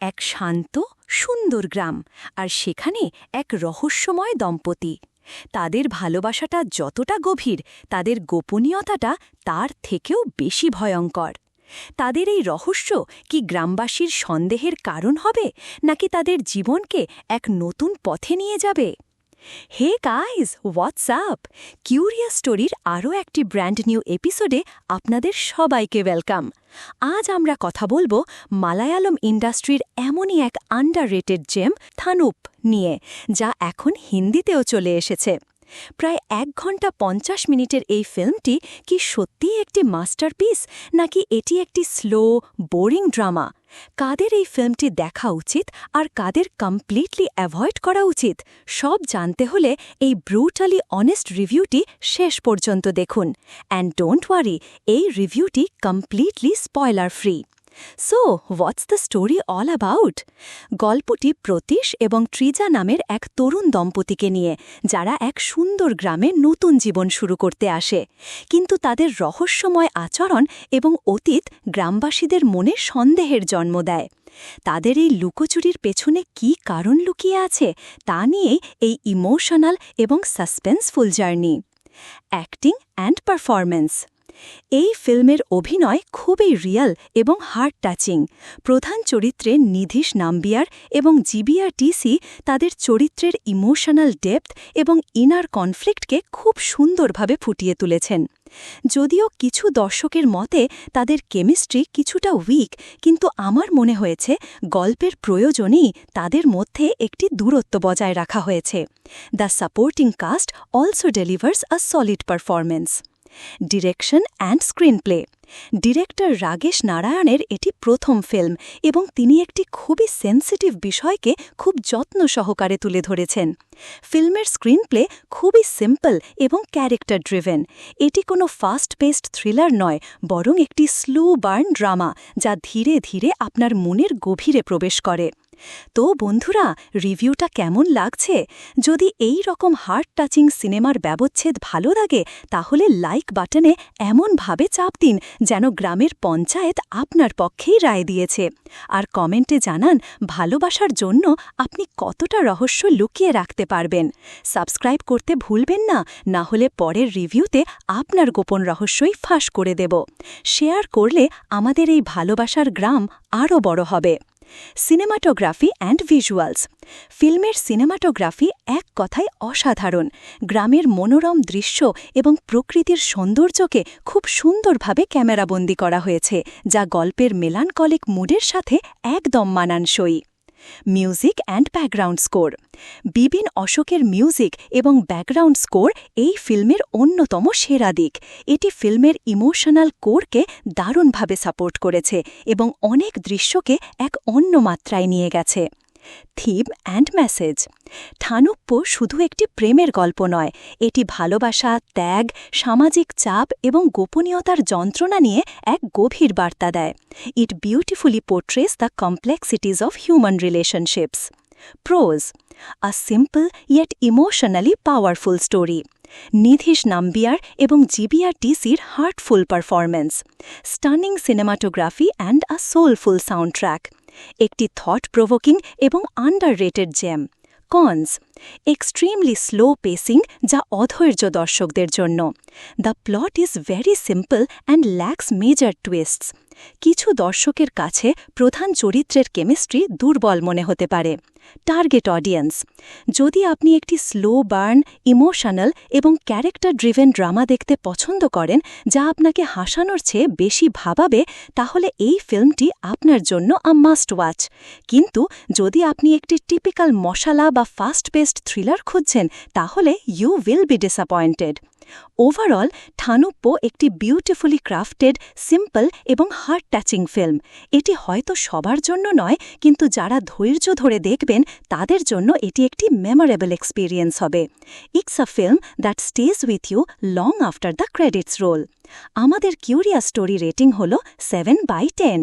এক শান্ত, সুন্দর গ্রাম আর সেখানে এক রহস্যময় দম্পতি। তাদের ভালোবাসাটা যতটা গভীর, তাদের গোপনীয়তাটা তার থেকেও বেশি ভয়ঙ্কর। তাদের এই রহস্য কি গ্রামবাসীর সন্দেহের কারণ হবে, নাকি তাদের জীবনকে এক নতুন পথে নিয়ে যাবে? হে গাইজ হোয়াটসঅ্যাপ কিউরিয়াস স্টোরির আরও একটি ব্র্যান্ড নিউ এপিসোডে আপনাদের সবাইকে ওয়েলকাম আজ আমরা কথা বলব মালায়ালম ইন্ডাস্ট্রির এমনই এক আন্ডার রেটেড জেম থানুপ নিয়ে, যা এখন হিন্দিতেও চলে এসেছে। প্রায় এক ঘণ্টা পঞ্চাশ মিনিটের এই ফিল্মটি কি সত্যিই একটি মাস্টারপিস নাকি এটি একটি স্লো বোরিং ড্রামা কাদের এই ফিল্মটি দেখা উচিত আর কাদের কমপ্লিটলি অ্যাভয়েড করা উচিত, সব জানতে হলে এই ব্রুটালি অনেস্ট রিভিউটি শেষ পর্যন্ত দেখুন। অ্যান্ড ডোন্ট ওয়ারি এই রিভিউটি completely spoiler free so what's the story all about গল্পটি প্রতীশ এবং ট্রিজা নামের এক তরুণ দম্পতিকে নিয়ে, যারা এক সুন্দর গ্রামে নতুন জীবন শুরু করতে আসে। কিন্তু তাদের রহস্যময় আচরণ এবং অতীত গ্রামবাসীদের মনে সন্দেহের জন্ম দেয়। তাদের এই লুকোচুরির পেছনে কি কারণ লুকিয়ে আছে, তা নিয়েই এই ইমোশনাল এবং suspenseful journey. Acting and performance. এই ফিল্মের অভিনয় খুবই রিয়াল এবং হার্ট টাচিং প্রধান চরিত্রে নিধিশ নাম্বিয়ার এবং জিবিআর টিসি তাদের চরিত্রের ইমোশনাল ডেপথ এবং ইনার কনফ্লিক্টকে খুব সুন্দরভাবে ফুটিয়ে তুলেছেন। যদিও কিছু দর্শকের মতে তাদের কেমিস্ট্রি কিছুটা উইক, কিন্তু আমার মনে হয়েছে গল্পের প্রয়োজনেই তাদের মধ্যে একটি দূরত্ব বজায় রাখা হয়েছে। The supporting cast also delivers a solid performance direction and screenplay director Ragesh নারায়ণের এটি প্রথম ফিল্ম এবং তিনি একটি খুবই সেন্সিটিভ বিষয়কে খুব যত্ন সহকারে তুলে ধরেছেন। ফিল্মের স্ক্রিনপ্লে খুবই সিম্পল এবং ক্যারেক্টার ড্রিভেন এটি কোনো ফাস্ট পেস্ট থ্রিলার নয়, বরং একটি স্লো বার্ন ড্রামা যা ধীরে ধীরে আপনার মনের গভীরে প্রবেশ করে। তো বন্ধুরা, রিভিউটা কেমন লাগছে? যদি এই রকম হার্ট টাচিং সিনেমার ব্যবচ্ছেদ ভালো লাগে, তাহলে লাইক বাটনে এমনভাবে চাপ দিন যেন গ্রামের পঞ্চায়েত আপনার পক্ষেই রায় দিয়েছে। আর কমেন্টে জানান, ভালোবাসার জন্য আপনি কতটা রহস্য লুকিয়ে রাখতে পারবেন। সাবস্ক্রাইব করতে ভুলবেন না না হলে পরের রিভিউতে আপনার গোপন রহস্যই ফাঁস করে দেব। শেয়ার করলে আমাদের এই ভালোবাসার গ্রাম আরও বড় হবে। সিনেমাটোগ্রাফি অ্যান্ড ভিজুয়ালস ফিল্মের সিনেমাটোগ্রাফি এক কথায় অসাধারণ। গ্রামের মনোরম দৃশ্য এবং প্রকৃতির সৌন্দর্যকে খুব সুন্দরভাবে ক্যামেরাবন্দি করা হয়েছে, যা গল্পের মেলানকলিক মুডের সাথে একদম মানানসই। Music and background score Bibin অশোকের মিউজিক এবং ব্যাকগ্রাউন্ড স্কোর এই ফিল্মের অন্যতম সেরা দিক এটি ফিল্মের ইমোশনাল কোরকে দারুণভাবে সাপোর্ট করেছে এবং অনেক দৃশ্যকে এক অন্য মাত্রায় নিয়ে গেছে থিম অ্যান্ড মেসেজ। ঠানুপ্য শুধু একটি প্রেমের গল্প নয়, এটি ভালোবাসা, ত্যাগ, সামাজিক চাপ এবং গোপনীয়তার যন্ত্রণা নিয়ে এক গভীর বার্তা দেয়। It beautifully portrays the complexities of human relationships pros a simple yet emotionally powerful story Nidhish Nambiar এবং জিবিআর টিসির heartful performance stunning cinematography and a soulful soundtrack একটি থট প্রভোকিং এবং underrated gem cons extremely slow pacing যা অধৈর্য দর্শকদের জন্য। The plot is very simple and lacks major twists কিছু দর্শকের কাছে প্রধান চরিত্রের কেমিস্ট্রি দুর্বল মনে হতে পারে। টার্গেট অডিয়েন্স যদি আপনি একটি স্লো বার্ন ইমোশনাল এবং ক্যারেক্টার ড্রিভেন ড্রামা দেখতে পছন্দ করেন, যা আপনাকে হাসানোর চেয়ে বেশি ভাবাবে, তাহলে এই ফিল্মটি আপনার জন্য আ মাস্ট ওয়াচ কিন্তু যদি আপনি একটি টিপিক্যাল মশালা বা ফাস্ট পেস্ট থ্রিলার খুঁজছেন, তাহলে you will be disappointed overall Thanuppu একটি বিউটিফুলি ক্রাফটেড সিম্পল এবং হার্ট টাচিং ফিল্ম এটি হয়তো সবার জন্য নয়, কিন্তু যারা ধৈর্য ধরে দেখবেন, তাদের জন্য এটি একটি মেমোরেবল এক্সপিরিয়েন্স হবে। It's a film that stage with you long after the credits roll আমাদের কিউরিয়া স্টোরি রেটিং হল সেভেন বাই টেন